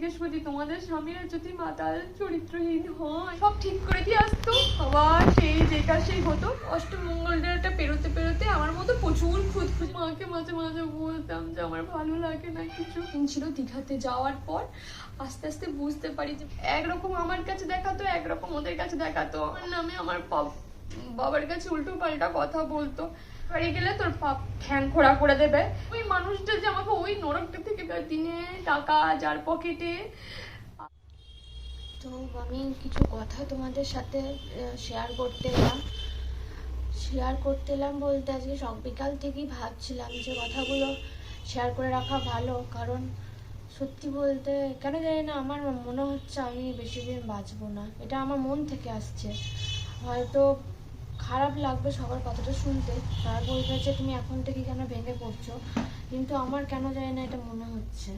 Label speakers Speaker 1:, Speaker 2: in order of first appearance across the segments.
Speaker 1: জিজ্ঞেস করছি, তোমাদের স্বামীরা যদি মাতাল চরিত্রহীন হয়, সব ঠিক করে দিয়ে আসতো? আবার সেই যেটা সেই হতো। অষ্টমঙ্গলটা পেরোতে পেরোতে আমার মতো প্রচুর খুঁত খুঁত মাকে মাঝে মাঝে বলতাম যে, আমার ভালো লাগে না কিছু। ছিল দীঘাতে যাওয়ার পর আস্তে আস্তে বুঝতে পারি যে, একরকম আমার কাছে দেখাতো, একরকম ওদের কাছে দেখাতো। আমার নামে আমার বাব- বাবার কাছে উল্টো পাল্টা কথা বলতো। বাড়ি গেলে তোর পাপ ঠ্যাং খোড়া করে দেবে। ওই মানুষটা যে আমাকে ওই নরকটা থেকে বের দিনে টাকা যার পকেটে।
Speaker 2: তো আমি কিছু কথা তোমাদের সাথে শেয়ার করতে এলাম। শেয়ার করতে এলাম বলতে আজকে সব বিকাল থেকেই ভাবছিলাম যে কথাগুলো শেয়ার করে রাখা ভালো। কারণ সত্যি বলতে কেন জানি না, আমার মনে হচ্ছে আমি বেশি দিন বাঁচবো না। এটা আমার মন থেকে আসছে। হয়তো খারাপ লাগবে সবার কথাটা শুনতে। তারা বলবে যে, তুমি এখন থেকে কেন ভেঙে পড়ছো? কিন্তু আমার কেন জানি না এটা মনে হচ্ছে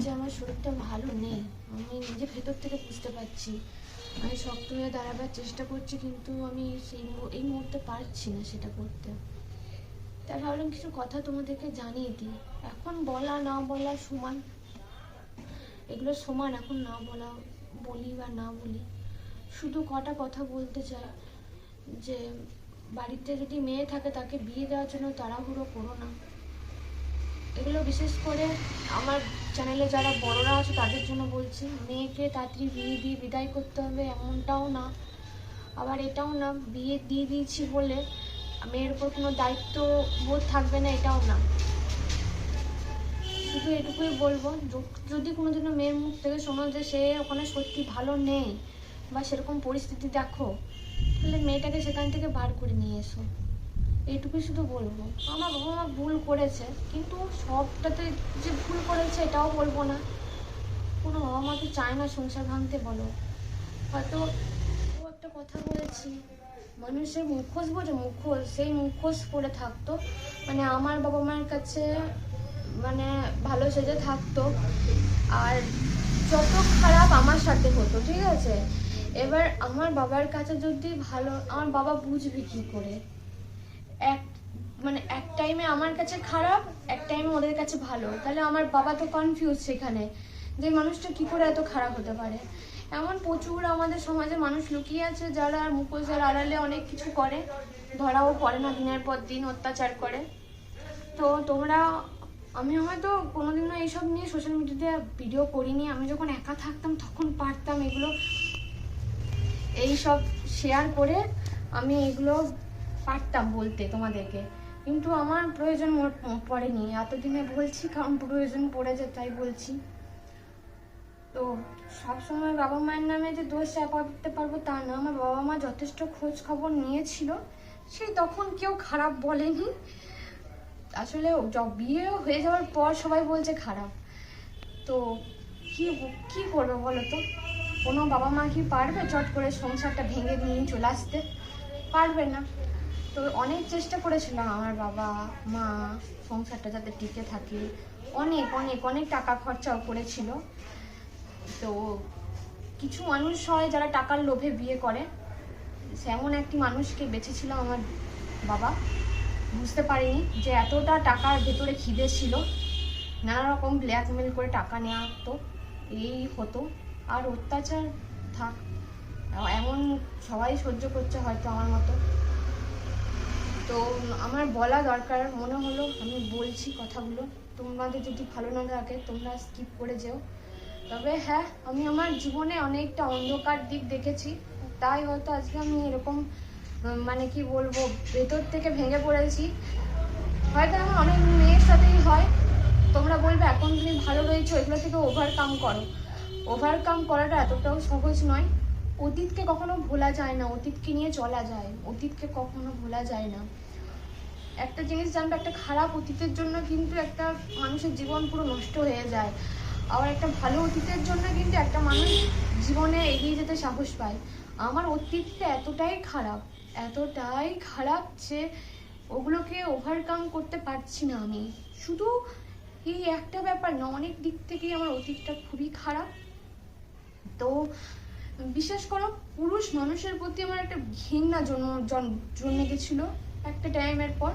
Speaker 2: যে, আমার শরীরটা ভালো নেই। আমি নিজে ভেতর থেকে বুঝতে পারছি। আমি শক্ত হয়ে দাঁড়াবার চেষ্টা করছি, কিন্তু আমি সেই এই মুহূর্তে পারছি না সেটা করতে। তাই ভাবলাম কিছু কথা তোমাদেরকে জানিয়ে দিই। এখন বলা, না বলা সমান। এগুলো সমান, এখন না বলা বলি বা না বলি। শুধু কটা কথা বলতে চাই। যে বাড়িতে যদি মেয়ে থাকে তাকে বিয়ে দেওয়ার জন্য তাড়াহুড়ো করো না। এগুলো বিশেষ করে আমার চ্যানেলে যারা বড়রা আছে তাদের জন্য বলছি, মেয়েকে তাড়াতাড়ি বিয়ে দিয়ে বিদায় করতে হবে এমনটাও না। আবার এটাও না, বিয়ে দিয়ে দিয়েছি বলে মেয়ের উপর কোনো দায়িত্ব বোধ থাকবে না, এটাও না। শুধু এটুকুই বলব যদি কোনোদিনও মেয়ের মুখ থেকে শোনো যে সে ওখানে সত্যি ভালো নেই বা সেরকম পরিস্থিতি দেখো তাহলে মেয়েটাকে সেখান থেকে বার করে নিয়ে এসো। এইটুকুই শুধু বলব। আমার বাবা মা ভুল করেছে, কিন্তু সবটাতে যে ভুল করেছে এটাও বলব না। কোনো বাবা মা তো চায় না সংসার ভাঙতে বলো। হয়তো একটা কথা বলেছি, মানুষের মুখোশ বোঝে মুখোশ, সেই মুখোশ পরে থাকতো। মানে আমার বাবা মার কাছে মানে ভালো সেজে থাকতো। আর যত খারাপ আমার সাথে হতো, ঠিক আছে? এবার আমার বাবার কাছে যদি ভালো, আমার বাবা বুঝবে কি করে? এক মানে এক টাইমে আমার কাছে খারাপ, এক টাইমে ওদের কাছে ভালো। তাহলে আমার বাবা তো কনফিউজ সেখানে, যে মানুষটা কি করে এত খারাপ হতে পারে? এমন প্রচুর আমাদের সমাজে মানুষ লুকিয়ে আছে যারা মুখোশের আড়ালে অনেক কিছু করে। ধরাও পড়ে না দিনের পর দিন, অত্যাচার করে। তো তোমরা, আমি হয়তো কোনোদিনও এইসব নিয়ে সোশ্যাল মিডিয়াতে ভিডিও করিনি। আমি যখন একা থাকতাম তখন পারতাম এগুলো এই সব শেয়ার করে আমি এগুলো পারতাম বলতে তোমাদেরকে। কিন্তু আমার প্রয়োজন পড়েনি। এতদিনে বলছি কারণ প্রয়োজন পড়েছে, তাই বলছি। তো সবসময় বাবা মায়ের নামে যে দোষ চাপাতে পারব তা না। আমার বাবা মা যথেষ্ট খোঁজ খবর নিয়েছিল। সেই তখন কেউ খারাপ বলেনি। আসলে য- বিয়ে হয়ে যাওয়ার পর সবাই বলছে খারাপ। তো কি কি করবে বলো তো? কোনো বাবা মা কি পারবে চট করে সংসারটা ভেঙে নিয়ে চলে আসতে? পারবে না। তো অনেক চেষ্টা করেছিলাম আমার বাবা, মা সংসারটা যাতে টিকে থাকে। অনেক অনেক অনেক টাকা খরচাও করেছিল। তো কিছু মানুষ হয় যারা টাকার লোভে বিয়ে করে। সেমন একটি মানুষকে বেঁচেছিল আমার বাবা। বুঝতে পারিনি যে এতটা টাকার ভেতরে খিদে ছিল। নানা রকম ব্ল্যাকমেল করে টাকা নেওয়া হতো এই হতো। আর অত্যাচার থাক। এমন সবাই সহ্য করছে হয়তো আমার মতো। তো আমার বলা দরকার, মনে হলো আমি বলছি কথাগুলো। তোমাদের যদি ভালো না লাগে, তোমরা স্কিপ করে যেও। তবে হ্যাঁ আমি আমার জীবনে অনেকটা অন্ধকার দিক দেখেছি। তাই হয়তো আজকে আমি এরকম মানে কি বলব, ভেতর থেকে ভেঙে পড়েছি। হয়তো আমার অনেক মেয়ের সাথেই হয়। তোমরা বলবে, এখন তুমি ভালো রয়েছো, এগুলো থেকে ওভারকাম করো। ওভারকাম করাটা এতটাও সহজ নয়। অতীতকে কখনো ভোলা যায় না, অতীতকে নিয়ে চলা যায়, অতীতকে কখনো ভোলা যায় না। একটা জিনিস জানবে, একটা খারাপ অতীতের জন্য কিন্তু একটা মানুষের জীবন পুরো নষ্ট হয়ে যায়। আবার একটা ভালো অতীতের জন্য কিন্তু একটা মানুষ জীবনে এগিয়ে যেতে সাহস পায়। আমার অতীতটা এতটাই খারাপ এতটাই খারাপ যে ওগুলোকে ওভারকাম করতে পারছি না আমি। শুধু এই একটা ব্যাপার না অনেক দিক থেকেই আমার অতীতটা খুবই খারাপ। তো বিশেষ করো, পুরুষ মানুষের প্রতি আমার একটা ঘৃণা জন্ম জন্মে গেছিল একটা টাইমের পর।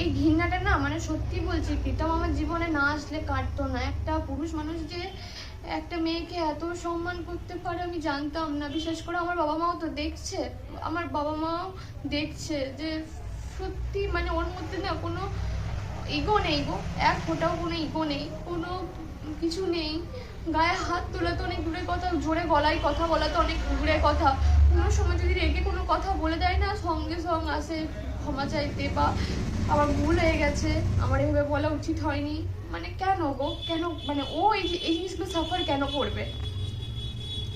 Speaker 2: এই ঘৃণাটা না মানে সত্যি বলছি প্রীতম আমার জীবনে না আসলে কাটতো না। একটা পুরুষ মানুষ যে একটা মেয়েকে এত সম্মান করতে পারে আমি জানতাম না। বিশেষ করে, আমার বাবা মাও তো দেখছে, আমার বাবা মাও দেখছে যে সত্যি মানে ওর মধ্যে না কোনো ইগো নেই গো, এক ফোটাও কোনো ইগো নেই, কোনো কিছু নেই। গায়ে হাত তোলা তো অনেক দূরের কথা, জোরে গলায় কথা বলা তো অনেক দূরের কথা। কোনো সময় যদি রেগে কোনো কথা বলে দেয় না, সঙ্গে সঙ্গে আসে ক্ষমা চাইতে বা আমার ভুল হয়ে গেছে, আমার এভাবে বলা উচিত হয়নি। মানে কেন গো? কেন? মানে ও এই এই জিনিসগুলো সাফার কেন করবে?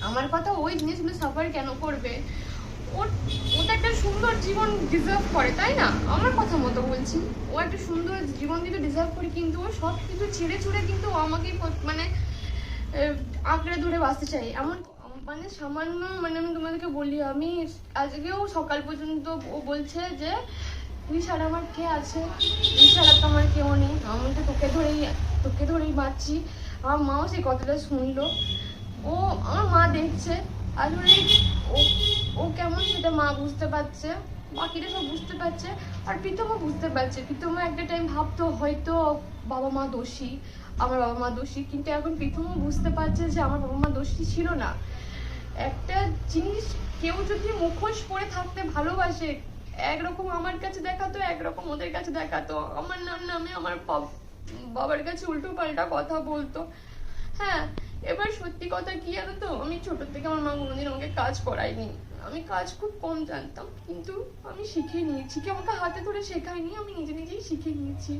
Speaker 2: আমার কথা ওই জিনিসগুলো সাফার কেন করবে? ওর, ও তো একটা সুন্দর জীবন ডিজার্ভ করে, তাই না? আমার কথা মতো বলছি। ও একটা সুন্দর জীবন দিতে ডিজার্ভ করে, কিন্তু ও সব কিছু ছেড়ে ছুড়ে কিন্তু ও আমাকে মানে আঁকড়ে ধরে বাঁচতে চাই এমন মানে সামান্য মানে আমি তোমাদেরকে বলি, আমি আজকেও সকাল পর্যন্ত ও বলছে যে, তুই ছাড়া আমার কে আছে? তুই ছাড়া তো আমার কেউ নেই। আমি তো তোকে ধরেই তোকে ধরেই বাঁচছি। আমার মাও সেই কথাটা শুনলো। ও, আমার মা দেখছে। আসলে ও কেমন সেটা মা বুঝতে পারছে, বাকিরা সব বুঝতে পারছে, আর প্রীতমও বুঝতে পারছে। প্রীতমও একটা টাইম ভাবতো, হয়তো বাবা মা দোষী, আমার বাবা মা দোষী, কিন্তু এখন প্রীতমও বুঝতে পারছে যে আমার বাবা মা দোষী ছিল না। একটা জিনিস কেউ যদি মুখোশ পরে থাকতে ভালোবাসে, একরকম আমার কাছে দেখাতো, একরকম ওদের কাছে দেখাতো। আমার নাম নামে আমার বাব- বাবার কাছে উল্টো পাল্টা কথা বলতো। হ্যাঁ এবার সত্যি কথা কি জানো তো? আমি ছোট থেকে আমার মা কোনোদিন আমাকে কাজ করায়নি। আমি কাজ খুব কম জানতাম, কিন্তু আমি শিখে নিয়েছি। কেউ আমাকে হাতে ধরে শেখায়নি, আমি নিজে নিজেই শিখে নিয়েছি।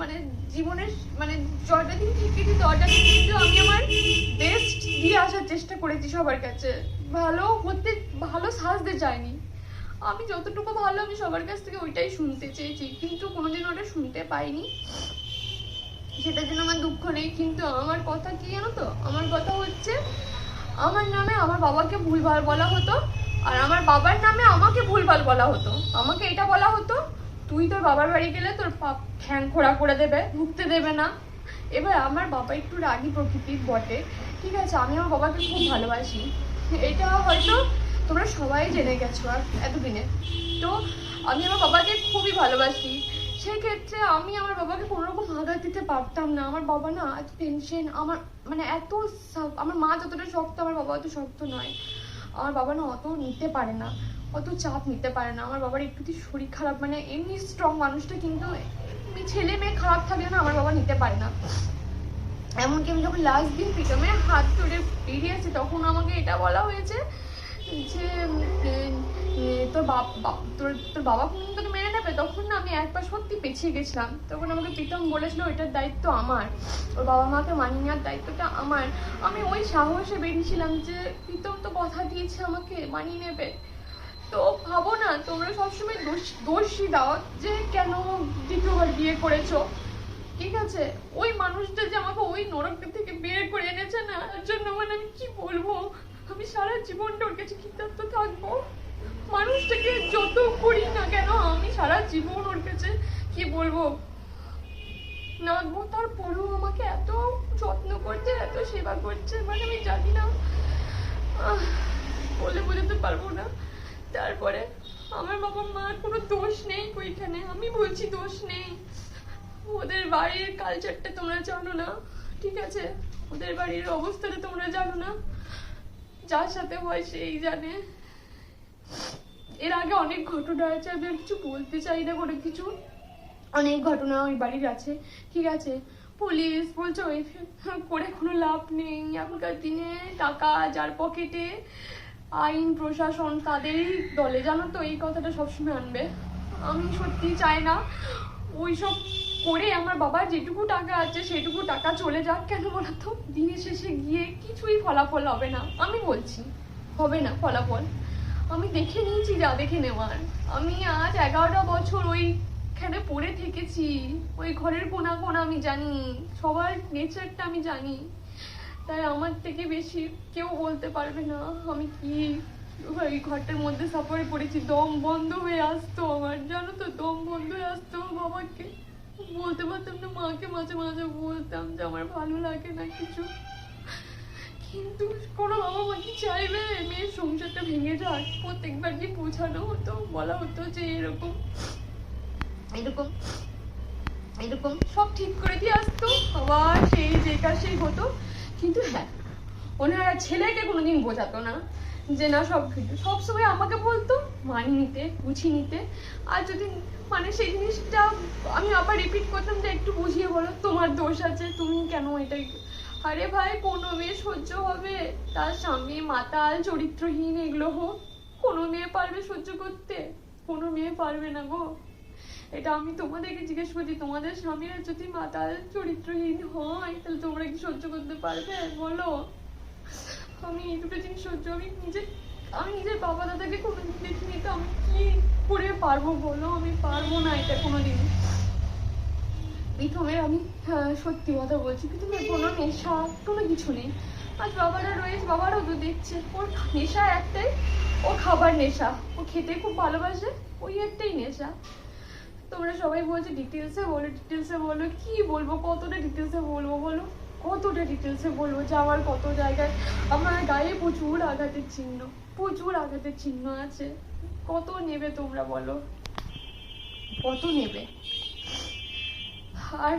Speaker 2: মানে জীবনের মানে জয়টা দিন শিখেছি দরজা দিন কিন্তু আমি আমার বেস্ট দিয়ে আসার চেষ্টা করেছি সবার কাছে। ভালো হতে, ভালো সাজতে চাইনি। আমি যতটুকু ভালো আমি সবার কাছ থেকে ওইটাই শুনতে চেয়েছি, কিন্তু কোনোদিন ওটা শুনতে পাইনি। সেটার জন্য আমার দুঃখ নেই, কিন্তু আমার কথা কি জানো তো? আমার কথা হচ্ছে, আমার নামে আমার বাবাকে ভুলভাল বলা হতো, আর আমার বাবার নামে আমাকে ভুলভাল বলা হতো। আমাকে এটা বলা হতো, তুই তোর বাবার বাড়ি গেলে তোর পা- ঠ্যাং খোড়া করে দেবে ঢুকতে দেবে না। এবার আমার বাবা একটু রাগী প্রকৃতির বটে। ঠিক আছে, আমি আমার বাবাকে খুব ভালোবাসি। এটা হয়তো তোমরা সবাই জেনে গেছো আর এতদিনে। তো আমি আমার বাবাকে খুবই ভালোবাসি। সেই ক্ষেত্রে আমি আমার বাবাকে কোনো রকম আঘাত দিতে পারতাম না। আমার বাবা না এত টেনশন আমার মানে এত আমার মা যতটা শক্ত, আমার বাবা অত শক্ত নয়। আমার বাবা না অত নিতে পারে না, অত চাপ নিতে পারে না। আমার বাবার একটুতেই শরীর খারাপ মানে এমনি স্ট্রং মানুষটা কিন্তু ছেলে মেয়ে খারাপ থাকলে না আমার বাবা নিতে পারে না। এমনকি আমি যখন লাস্ট দিন প্রীতমের হাত ধরে বেরিয়েছে, তখন আমাকে এটা বলা হয়েছে যে তোর বাপ তোর তোর বাবা কোনদিন তোকে মেনে নেবে তখন না আমি একবার সত্যি পেছিয়ে গেছিলাম। তখন আমাকে প্রীতম বলেছিল, এটার দায়িত্ব আমার। ওর বাবা মাকে মানিয়ে নেওয়ার দায়িত্বটা আমার। আমি ওই সাহসে বেরিয়েছিলাম যে, প্রীতম তো কথা দিয়েছে আমাকে, মানিয়ে নেবে। তো ভাবো না, তোমরা সবসময় দোষ দোষী দাও যে, কেন দ্বিতীয়বার বিয়ে করেছ? ঠিক আছে? ওই মানুষটা যে আমাকে ওই নরকটা থেকে বের করে এনেছে না, এর জন্য মানে আমি কি বলব? আমি সারা জীবনটা ওর কাছে কৃতজ্ঞ থাকব। মানুষটাকে যত করি না কেন, আমি সারা জীবন ওর কাছে কি বলব? না গো তারপরেও আমাকে এত যত্ন করছে, এত সেবা করছে মানে আমি জানি না বলে বোঝাতে পারব না। তারপরে আমার বাবা মার কোনো দোষ নেই ওইখানে, আমি বলছি দোষ নেই। ওদের বাড়ির কালচারটা তোমরা জানো না, ঠিক আছে? ওদের বাড়ির অবস্থাটা তোমরা জানো না। যার সাথে হয় সেই জানে। এর আগে অনেক ঘটনা আছে, আমি আর কিছু বলতে চাই না কোনো কিছু। অনেক ঘটনা ওই বাড়ির আছে, ঠিক আছে। পুলিশ বলছে, ওই করে কোনো লাভ নেই, এখনকার দিনে টাকা যার পকেটে, আইন, প্রশাসন তাদেরই দলে জানো তো, এই কথাটা সবসময় আনবে। আমি সত্যি চাই না, ওইসব করে আমার বাবার যেটুকু টাকা আছে, সেটুকু টাকা চলে যাক কেন বলতো? দিনের শেষে গিয়ে কিছুই ফলাফল হবে না, আমি বলছি, হবে না ফলাফল। আমি দেখে নিয়েছি যা দেখে নেওয়ার। আমি আজ এগারোটা বছর ওইখানে পড়ে থেকেছি। ওই ঘরের কোনা কোনা আমি জানি, সবার নেচারটা আমি জানি। তাই আমার থেকে বেশি কেউ বলতে পারবে না, আমি কি ওই ঘরটার মধ্যে সাফারে পড়েছি। দম বন্ধ হয়ে আসতো আমার, জানো তো, দম বন্ধ হয়ে আসতো বাবাকে। বলতে পারতাম না, মাকে মাঝে মাঝে বলতাম যে আমার ভালো লাগে না কিছু। কিন্তু কোনো বাবা মা কি চাইবে। মেয়ের সংসারটা ভেঙে যাক প্রত্যেকবার কি বোঝানো হতো, বলা হতো যে এরকম এরকম এরকম সব ঠিক করে দিয়ে আসতো। আবার সেই যে কাজ সেই হতো। কিন্তু হ্যাঁ ওনারা ছেলেকে কোনোদিন বোঝাতো না যে না, সব কিছু সবসময় আমাকে বলতো, মানিয়ে নিতে গুছিয়ে নিতে। আর যদি মানে সেই জিনিসটা আমি আবার রিপিট করতাম যে একটু বুঝিয়ে বলো, তোমার দোষ আছে, তুমি কেন এটাই আরে ভাই, কোনো মেয়ে সহ্য হবে। তার স্বামী, মাতাল, চরিত্রহীন, এগুলো হোক। কোনো মেয়ে পারবে সহ্য করতে? কোনো মেয়ে পারবে না গো। এটা আমি তোমাদেরকে জিজ্ঞেস করছি তোমাদের স্বামীরা যদি মাতাল, চরিত্রহীন হয়, তাহলে তোমরা কি সহ্য করতে পারবে? বলো। আমি এই দুটো জিনিস সহ্য আমি নিজে, আমি নিজের বাবা দাদাকে কোনোদিন দেখিনি, তো আমি কি করে পারব বলো? আমি পারব না এটা কোনোদিন। প্রথমে আমি সত্যি কথা বলছি প্রথমে কোনো নেশা কোনো কিছু নেই আজ বাবারা রয়েছে বাবারও তো দেখছে, ওর নেশা একটাই ও খাবার নেশা ও খেতে খুব ভালোবাসে, ওই একটাই নেশা। তোমরা সবাই বলছো ডিটেলসে বলো ডিটেলসে বলো কি বলব, কতটা ডিটেলসে বলব বলো। কতটা ডিটেলসে বলব যে আমার কত জায়গায় আমার গায়ে প্রচুর আঘাতের চিহ্ন প্রচুর আঘাতের চিহ্ন আছে। কত নেবে তোমরা বলো? কত নেবে আর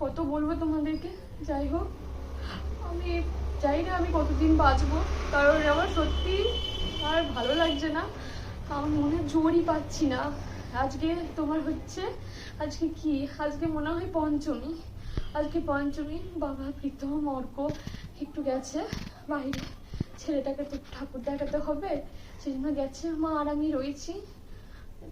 Speaker 2: কত বলব তোমাদেরকে? যাই হোক, আমি চাই না আমি কতদিন বাঁচবো, কারণ আমার সত্যি আর ভালো লাগছে না। আমার মনে জোরই পাচ্ছি না। আজকে তোমার হচ্ছে, আজকে কি? আজকে মনে হয় পঞ্চমী। আজকে পঞ্চমী, বাবা প্রীতম অর্ক একটু গেছে। বাইরে ছেলেটাকে তো ঠাকুর দেখাতে হবে, সেই জন্য গেছে। মা আর আমি রয়েছি।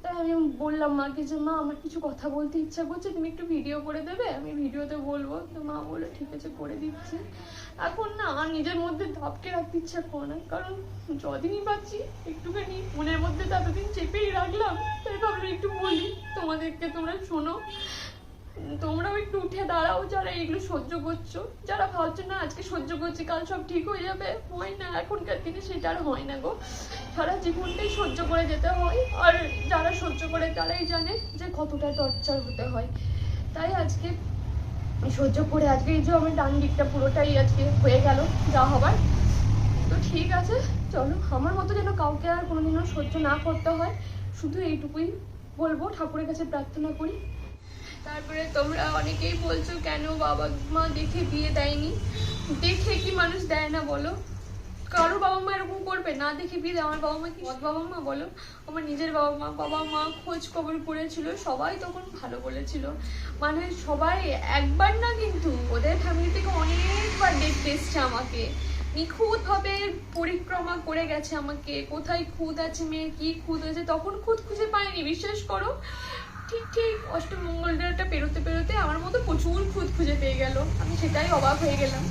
Speaker 2: তাই আমি বললাম মাকে যে, মা, আমার কিছু কথা বলতে ইচ্ছা করছে, তুমি একটু ভিডিও করে দেবে, আমি ভিডিওতে বলব। তো মা বলল, ঠিক আছে, করে দিচ্ছি। এখন না আমার নিজের মধ্যে ধপকে রাখতে ইচ্ছা করে না, কারণ যদিনই পাচ্ছি একটুখানি মনের মধ্যে তো এতদিন চেপেই রাখলাম। তাই ভাবলাম একটু বলি, তোমাদেরকে তোমরা শোনো। তোমরাও একটু উঠে দাঁড়াও, যারা এগুলো সহ্য করছ। যারা ভাবছ, না, আজকে সহ্য করছি, কাল সব ঠিক হয়ে যাবে। হয় না, এখনকার দিনে সেটা আর হয় না গো। সারা জীবনটাই সহ্য করে যেতে হয়। আর যারা সহ্য করে, তারাই জানে যে কতটা টর্চার হতে হয়। তাই আজকে সহ্য করে, আজকে এই যে আমার ডান দিকটা পুরোটাই আজকে হয়ে গেল, যা হবার। তো ঠিক আছে, চলো। আমার মতো যেন কাউকে আর কোনোদিনও সহ্য না করতে হয়। শুধু এইটুকুই বলব, ঠাকুরের কাছে প্রার্থনা করি। তারপরে তোমরা অনেকেই বলছো, কেন বাবা মা দেখে বিয়ে দেয়নি? দেখে কি মানুষ দেয় না বলো? কারও বাবা মা এরকম করবে? না দেখে বিয়ে আমার বাবা মা কি বাবা মা? বলো। আমার নিজের বাবা মা বাবা মা খোঁজ খবর করেছিল, সবাই তখন ভালো বলেছিল। মানে সবাই একবার না কিন্তু ওদের ফ্যামিলি থেকে অনেকবার দেখতে এসছে আমাকে। নিখুঁতভাবে পরিক্রমা করে গেছে আমাকে। কোথায় খুঁত আছে মেয়ের কি খুঁত আছে, তখন খুঁত খুঁজে পাইনি, বিশ্বাস করো। ঠিক ঠিক। অষ্টমঙ্গলটা পেরোতে পেরোতে আমার মতো প্রচুর খুঁত খুঁজে পেয়ে গেল। আমি সেটাই অবাক হয়ে গেলাম।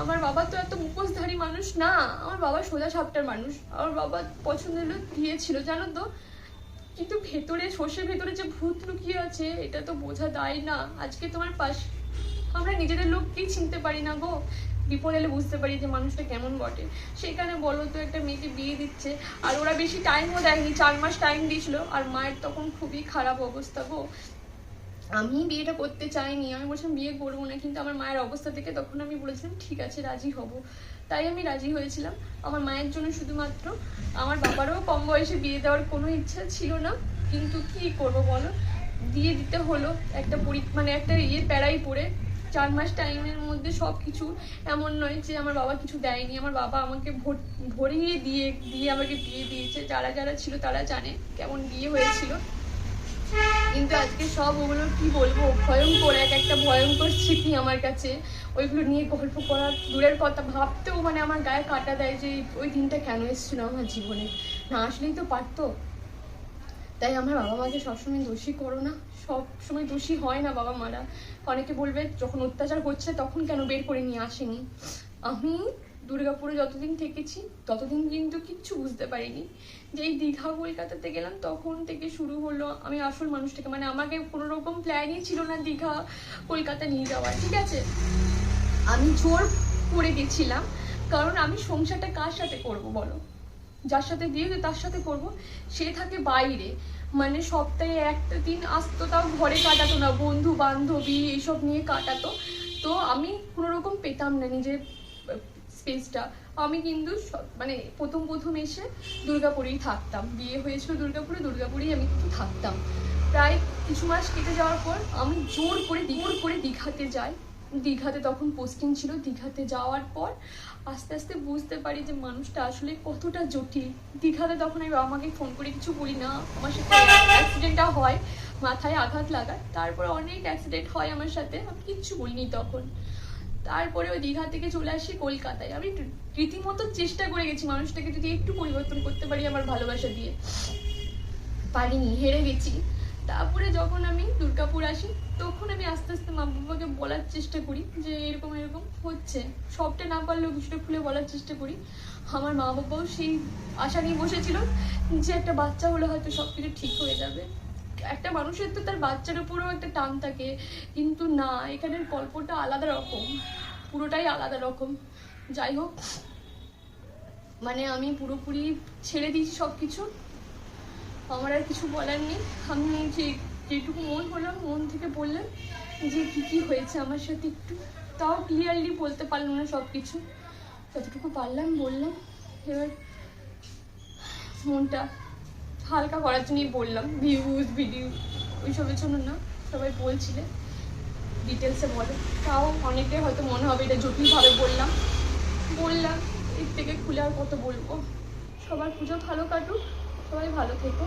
Speaker 2: আমার বাবা তো এত মুখোশধারী মানুষ না। আমার বাবা সোজা সাপটার মানুষ। আমার বাবা পছন্দ হলো দিয়েছিল, জানো তো? কিন্তু ভেতরে সর্ষের ভেতরে যে ভূত লুকিয়ে আছে, এটা তো বোঝা দায় না। আজকে তোমার পাশ আমরা নিজেদের লোককেই চিনতে পারি না গো। বিপদ এলে বুঝতে পারি যে মানুষটা কেমন বটে। সেখানে বলো তো একটা মেয়েকে বিয়ে দিচ্ছে, আর ওরা বেশি টাইমও দেয়নি, চার মাস টাইম দিয়েছিল আর মায়ের তখন খুবই খারাপ অবস্থা গো। আমি বিয়েটা করতে চাইনি, আমি বলছিলাম বিয়ে করব না, কিন্তু আমার মায়ের অবস্থা থেকে তখন আমি বলেছিলাম, ঠিক আছে, রাজি হব। তাই আমি রাজি হয়েছিলাম। আমার মায়ের জন্য শুধুমাত্র আমার বাবারও কম বয়সে বিয়ে দেওয়ার কোনো ইচ্ছা ছিল না, কিন্তু কি করব বলো? দিয়ে দিতে হলো একটা পরি মানে একটা ইয়ে প্যারাই পড়ে চার মাস টাইমের মধ্যে সব কিছু এমন নয় যে আমার বাবা কিছু দেয়নি। আমার বাবা আমাকে ভরিয়ে দিয়ে দিয়ে আমাকে বিয়ে দিয়েছে। যারা যারা ছিল তারা জানে কেমন বিয়ে হয়েছিল। কিন্তু আজকে সব ওগুলো কি বলব? ভয়ঙ্কর, এক একটা ভয়ঙ্কর স্মৃতি আমার কাছে। ওইগুলো নিয়ে গল্প করা দূরের কথা ভাবতেও মানে আমার গায়ে কাটা দেয় যে ওই দিনটা কেন এসেছিল আমার জীবনে। না আসলেই তো পারতো। তাই আমার বাবা মাকে সবসময় দোষী করো না। সব সময় দোষী হয় না বাবা মারা। অনেকে বলবে, যখন অত্যাচার হচ্ছে, তখন কেন বের করে নিয়ে আসেনি? আমি দুর্গাপুরে যতদিন থেকেছি, ততদিন কিন্তু কিচ্ছু বুঝতে পারিনি। যে এই দীঘা, কলকাতাতে গেলাম, তখন থেকে শুরু হলো, আমি আসল মানুষটাকে মানে আমাকে কোনো রকম প্ল্যানই ছিল না দীঘা, কলকাতা নিয়ে যাওয়ার, ঠিক আছে? আমি জোর করে গেছিলাম, কারণ আমি সংসারটা কার সাথে করব বলো? যার সাথে দিয়ে তার সাথে করব। সে থাকে বাইরে। মানে সপ্তাহে একটা দিন আসতো, তাও ঘরে কাটাতো না। বন্ধু বান্ধবী, এইসব নিয়ে কাটাতো। তো আমি কোনো রকম পেতাম না নিজের স্পেসটা আমি কিন্তু মানে প্রথম প্রথম এসে দুর্গাপুরেই থাকতাম। বিয়ে হয়েছিল দুর্গাপুরে, দুর্গাপুরেই আমি কিন্তু থাকতাম। প্রায় কিছু মাস কেটে যাওয়ার পর আমি জোর করে জোর করে দীঘাতে যাই। দীঘাতে তখন পোস্টিং ছিল, দীঘাতে যাওয়ার পর আস্তে আস্তে বুঝতে পারি যে মানুষটা আসলে কতটা জটিল। দীঘাতে তখন আমি বাবা ফোন করে কিছু বলি না, আমার সাথে অ্যাক্সিডেন্টটা হয়, মাথায় আঘাত লাগায়, তারপরে অনেক অ্যাক্সিডেন্ট হয় আমার সাথে, আমি কিচ্ছু বলিনি তখন। তারপরে ওই দীঘা থেকে চলে আসি কলকাতায়। আমি রীতিমতো চেষ্টা করে গেছি মানুষটাকে যদি একটু পরিবর্তন করতে পারি আমার ভালোবাসা দিয়ে। পারিনি, হেরে গেছি। তারপরে যখন আমি দুর্গাপুর আসি, তখন আমি আস্তে আস্তে মা বাবাকে বলার চেষ্টা করি যে এরকম এরকম হচ্ছে। সবটা না পারলেও কিছুটা খুলে বলার চেষ্টা করি। আমার মা বাবাও সেই আশা নিয়ে বসেছিল যে একটা বাচ্চা হলে হয়তো সব কিছু ঠিক হয়ে যাবে। একটা মানুষের তো তার বাচ্চার উপরেও একটা টান থাকে। কিন্তু না, এখানের গল্পটা আলাদা রকম। পুরোটাই আলাদা রকম। যাই হোক মানে আমি পুরোপুরি ছেড়ে দিয়েছি সব কিছু আমার আর কিছু বলার নেই। আমি যে যেটুকু মন হলো, মন থেকে বললাম যে কি কি হয়েছে আমার সাথে একটু। তাও ক্লিয়ারলি বলতে পারলাম না সব কিছু যতটুকু পারলাম, বললাম। এবার মনটা হালকা করার জন্যই বললাম। ভিউজ ভিডিও ওইসবের জন্য না, সবাই বলছিলে। ডিটেলসে বলে। তাও অনেকের হয়তো মনে হবে, এটা জটিলভাবে বললাম। বললাম, এর থেকে খুলে আর কত বলব? সবার পুজো ভালো কাটুক। সবাই ভালো থেকো।